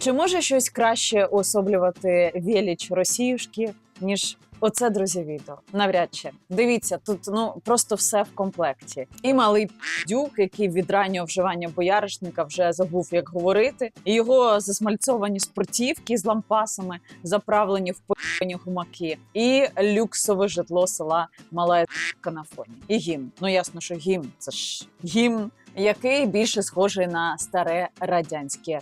Чи може щось краще уособлювати віліч Росіюшки, ніж оце друзі відео? Навряд чи дивіться, тут ну просто все в комплекті. І малий дюк, який від раннього вживання бояришника вже забув, як говорити, і його засмальцовані спортівки з лампасами, заправлені в пані гумаки, і люксове житло села Мала на фоні. І гімн. Ну ясно, що гімн це ж гімн який більше схожий на старе радянське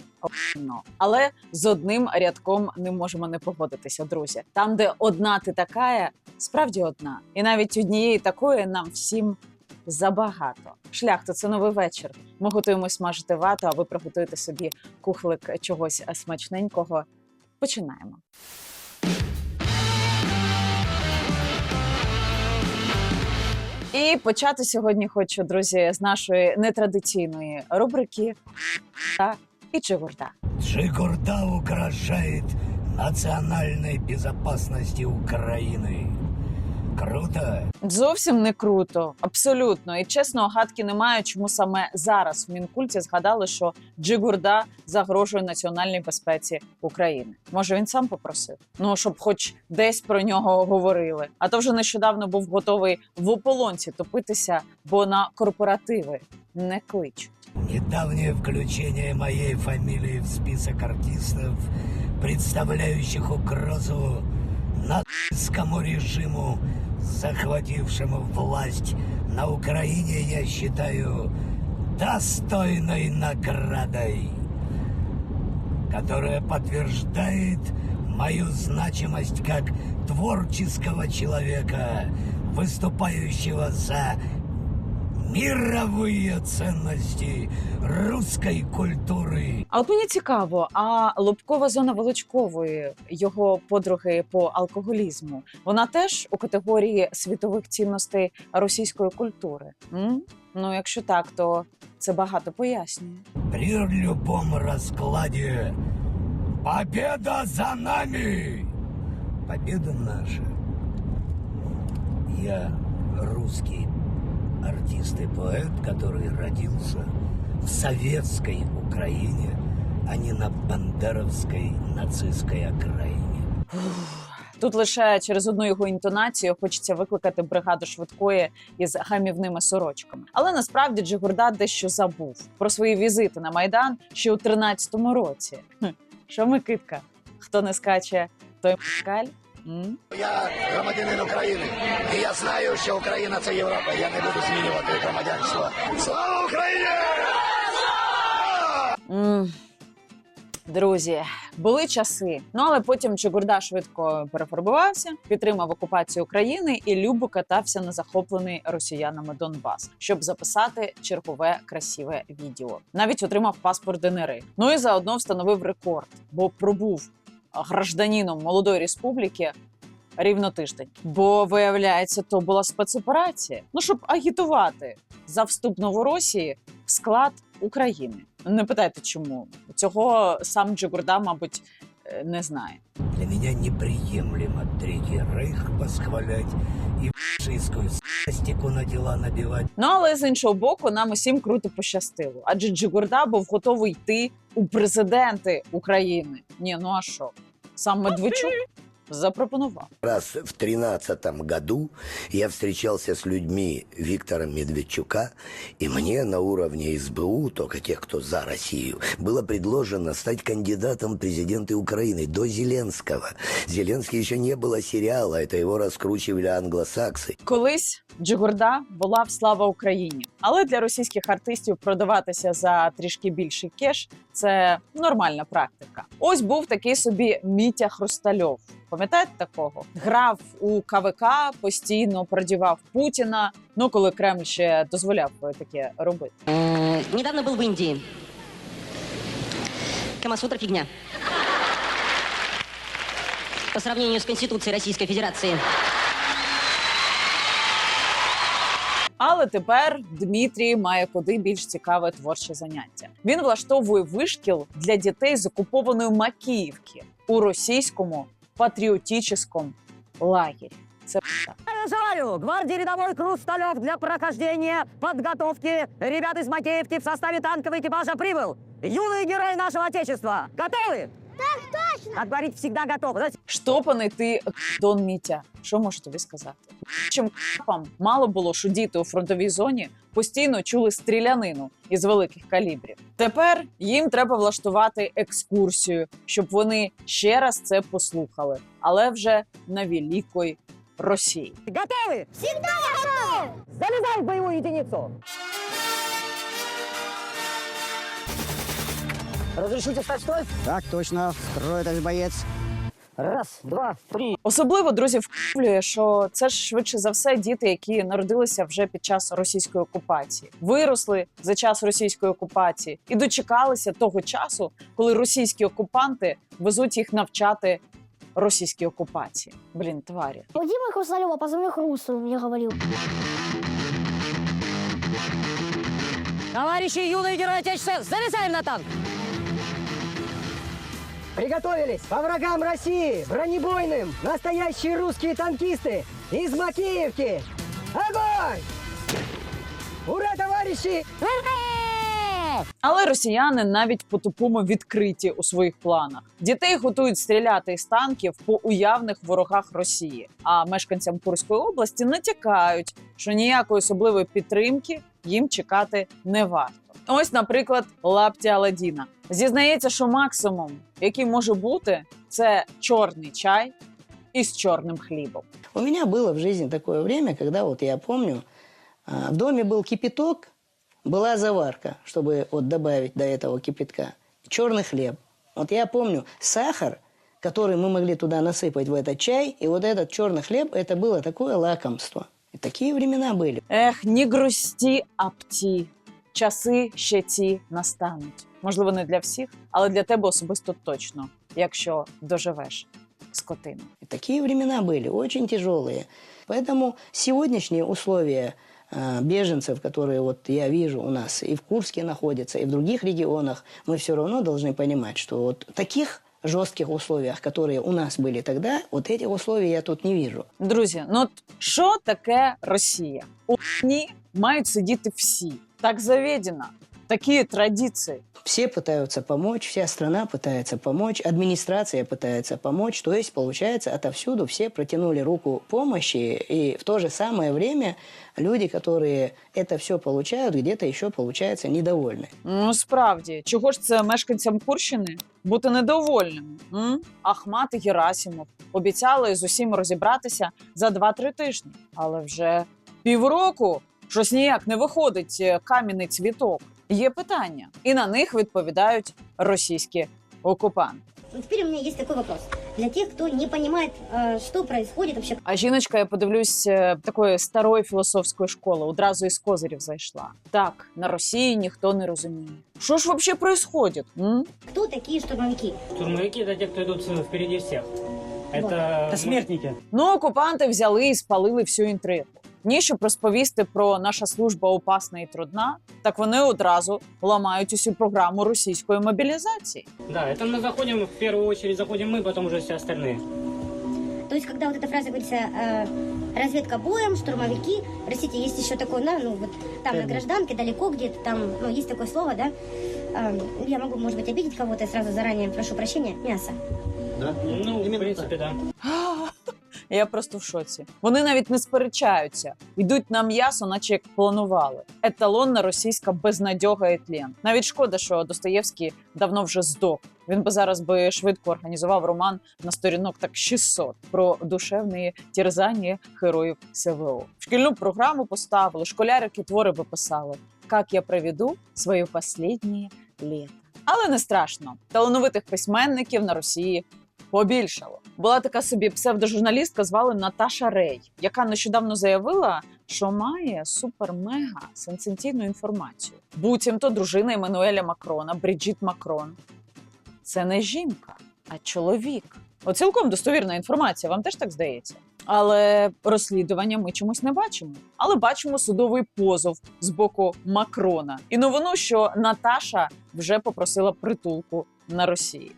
кіно. Але з одним рядком не можемо не погодитися, друзі. Там, де одна ти така, справді одна, і навіть однієї такої нам всім забагато. Шляхто, це новий вечір. Ми готуємо смажити вату, а ви приготуєте собі кухлик чогось смачненького. Починаємо. І почати сьогодні хочу, друзі, з нашої нетрадиційної рубрики та і Чигурда. Джигурда угрожает национальной безопасности Украины. Круто? Зовсім не круто, абсолютно. І чесно, гадки немає, чому саме зараз в мінкульті згадали, що Джигурда загрожує національній безпеці України. Може, він сам попросив? Ну щоб, хоч десь про нього говорили. А то вже нещодавно був готовий в ополонці топитися, бо на корпоративи не кличуть. Недавнее включение моей фамилии в список артистов, представляющих угрозу нацистскому режиму, захватившему власть на Украине, я считаю достойной наградой, которая подтверждает мою значимость как творческого человека, выступающего за мировые ценности русской культуры. А от мені цікаво, а лобкова зона Волочкової, його подруги по алкоголізму, вона теж у категорії світових цінностей російської культури. М? Ну, якщо так, то це багато пояснює. При любом раскладе победа за нами! Победа наша. Я русский артист и поэт, который родился в советской Украине, а не на бандеровской нацистской окраине. Тут лише через одну його інтонацію хочеться викликати бригаду швидкої із гамівними сорочками. Але насправді Джигурда дещо забув про свої візити на майдан ще у 13-му році. Що Микитка? Хто не скаче, той москаль? Я громадянин України, і я знаю, що Україна це Європа. Я не буду змінювати громадянство. Слава Україні! М. Друзі, були часи. Ну але потім Чигурда швидко перефарбувався, підтримав окупацію України і любо катався на захоплений росіянами Донбас, щоб записати чергове красиве відео. Навіть отримав паспорт ДНР. Ну і заодно встановив рекорд, бо пробув гражданином молодої республіки. Рівно тиждень, бо виявляється, то була спецоперація. Ну щоб агітувати за вступ Новоросії в склад України. Не питайте, чому цього сам Джигурда, мабуть, е, не знає. Для меня неприемлемо Третий Рейх восхвалять и фашистскую стику на дела набивать. Ну але з іншого боку, нам усім круто пощастило, адже Джигурда був готовий йти у президенти України. Ні, ну а що? Сам Медведчук запропонував. Раз в тринадцатом году я встречался с людьми Виктора Медведчука, и мне на уровне СБУ, только тех, кто за Россию, было предложено стать кандидатом в президенты Украины до Зеленского. Зеленский еще не было сериала, это его раскручивали англосаксы. Колись Джигурда була в слава Україні, але для російських артистів продаватися за трішки більший кеш це нормальна практика. Ось був такий собі Мітя Хрустальов. Пам'ятаєте такого? Грав у КВК, постійно продівав Путіна. Ну коли Кремль ще дозволяв таке робити. Недавно был в Индии. Камасутра фигня. По сравнению с Конституцией Российской Федерации. Але тепер Дмитрій має куди більш цікаве творче заняття. Він влаштовує вишкіл для дітей з окупованої Макіївки у російському Це Польща. Желаю гвардии рядовой Хрусталев для прохождения подготовки ребят из Макеевки в составе танкового экипажа прибыл. Юные герои нашего Отечества. Готовы? Так точно. Как говорить, всегда готовы. Знаете, Штопаний ти Дон Мітя. Що можу тобі сказати? Чим капам мало було, що діти у фронтовій зоні постійно чули стрілянину із великих калібрів. Тепер їм треба влаштувати екскурсію, щоб вони ще раз це послухали, але вже на великої Росії. Готовы? Всегда готовы. Залезай в боевую единицу. Разрешите стать стой? Так точно, строй, товарищ боец. Раз, два, три. Особливо друзі вкуплює, що це ж швидше за все діти, які народилися вже під час російської окупації, виросли за час російської окупації і дочекалися того часу, коли російські окупанти везуть їх навчати російській окупації. Блін, тварі. У Димы Хрусталева позывной Хрустал мне говорил. Товарищи юные герои Отечества, залезаем на танк. Приготовились по врагам России, бронебойным, настоящие русские танкисты из Макеевки. Огонь! Ура, товарищи! Але росіяни навіть по-тупому відкриті у своїх планах. Дітей готують стріляти із танків по уявних ворогах Росії. А мешканцям Курської області натякають, що ніякої особливої підтримки їм чекати не варто. Ось, наприклад, лапті Аладдіна. Зізнається, що максимум, який може бути, це чорний чай із чорним хлібом. У меня было в жизни такое время, когда вот я помню, а, в доме был кипяток, была заварка, чтобы вот добавить до этого кипятка, черный хлеб. Вот я помню сахар, который мы могли туда насыпать в этот чай, и вот этот черный хлеб, это было такое лакомство. И такие времена были. Ех, ні грусті, а пті. Часи ще ті настануть. Можливо, не для всіх, але для тебе особисто точно, якщо доживеш скотину. И такие времена были, очень тяжелые. Поэтому сегодняшние условия а, беженцев, которые вот я вижу у нас и в Курске находятся, и в других регионах, мы все равно должны понимать, что вот в таких жестких условиях, которые у нас были тогда, вот этих условий я тут не вижу. Друзі, ну от що таке Росія? У ній мають сидіти всі. Так заведено. Такі традиції. Все пытаются помочь, вся страна пытается помочь, администрация пытается помочь. То есть, получается, отовсюду все протянули руку помощи, и в то же самое время люди, которые это все получают, где-то еще, получается, недовольны. Ну справді, чого ж це мешканцям Курщини бути недовольними? М? Ахмат і Герасимов обіцяли з усім розібратися за 2-3 тижні, але вже півроку щось ніяк не виходить е, кам'яний цвіток. Є питання, і на них відповідають російські окупанти. Вот теперь у меня есть такой вопрос. Для тех, кто не понимает, э, что происходит вообще, А жіночка, я подивлюсь, е, такої старої філософської школи, одразу із козирів зайшла. Так, на Росії ніхто не розуміє. Що ж взагалі відбувається? М? кто такие штурмовики? Штурмовики это те, кто идут впереди всех. Это, Это смертники. Ну, окупанти взяли і спалили всю інтригу. Ні, щоб розповісти про наша служба опасна і трудна, так вони одразу ламають усю програму російської мобілізації. Да, это мы заходим, в первую очередь заходим мы, потом уже все остальные. То есть, когда вот эта фраза говорится э, разведка боем, штурмовики, простите, есть еще такое, да, ну вот там на гражданке, далеко где-то, там, ну, есть такое слово, да, Э, я могу, может быть, обидеть кого-то, я сразу заранее прошу прощения, мясо. Ну, в принципе, да. Я просто в шоці. Вони навіть не сперечаються, йдуть на м'ясо, наче як планували. Еталонна російська безнадьога і тлен. Навіть шкода, що Достоєвський давно вже здох. Він би зараз би швидко організував роман на сторінок так 600 про душевні терзання героїв СВО. Шкільну програму поставили, школярики твори би писали. Як я проведу своє останнє літо. Але не страшно. Талановитих письменників на Росії побільшало. Була така собі псевдожурналістка, звали Наташа Рей, яка нещодавно заявила, що має супер-мега сенсаційну інформацію. Буцімто дружина Еммануеля Макрона, Бріджіт Макрон. Це не жінка, а чоловік. От цілком достовірна інформація, вам теж так здається. Але розслідування ми чомусь не бачимо. Але бачимо судовий позов з боку Макрона і новину, що Наташа вже попросила притулку на Росії.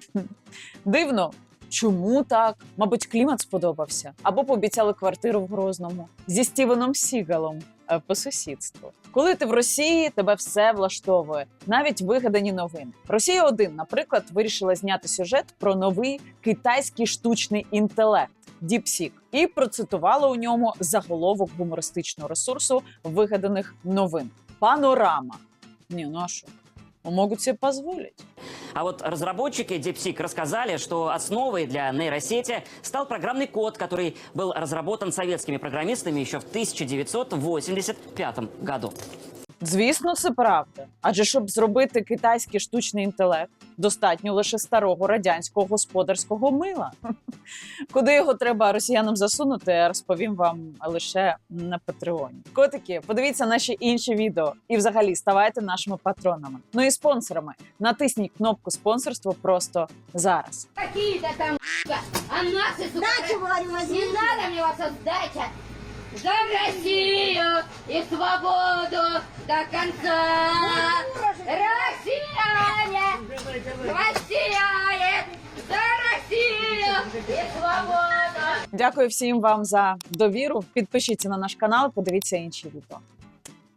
Дивно, Чому так? Мабуть, клімат сподобався. Або пообіцяли квартиру в Грозному зі Стівеном Сігалом е, по сусідству. Коли ти в Росії, тебе все влаштовує, навіть вигадані новини. Росія 1 наприклад, вирішила зняти сюжет про новий китайський штучний інтелект. DeepSeek, і процитувала у ньому заголовок гумористичного ресурсу вигаданих новин. Панорама. Ні, ну а що? Могут себе позволить. А вот разработчики DeepSeek рассказали, что основой для нейросети стал программный код, который был разработан советскими программистами еще в 1985 году. Звісно, це правда. Адже щоб зробити китайський штучний інтелект, достатньо лише старого радянського господарського мила. Куди його треба росіянам засунути, я розповім вам лише на Патреоні. Котики, подивіться наші інші відео і взагалі ставайте нашими патронами. Ну і спонсорами. Натисніть кнопку спонсорство просто зараз. Какие-то там, а наши, сука, не надо мне ваша сдача. За Россию и свободу до конца. Россияне, россияне, за Россию и свободу. Дякую всім вам за довіру. Підпишіться на наш канал, подивіться інші відео.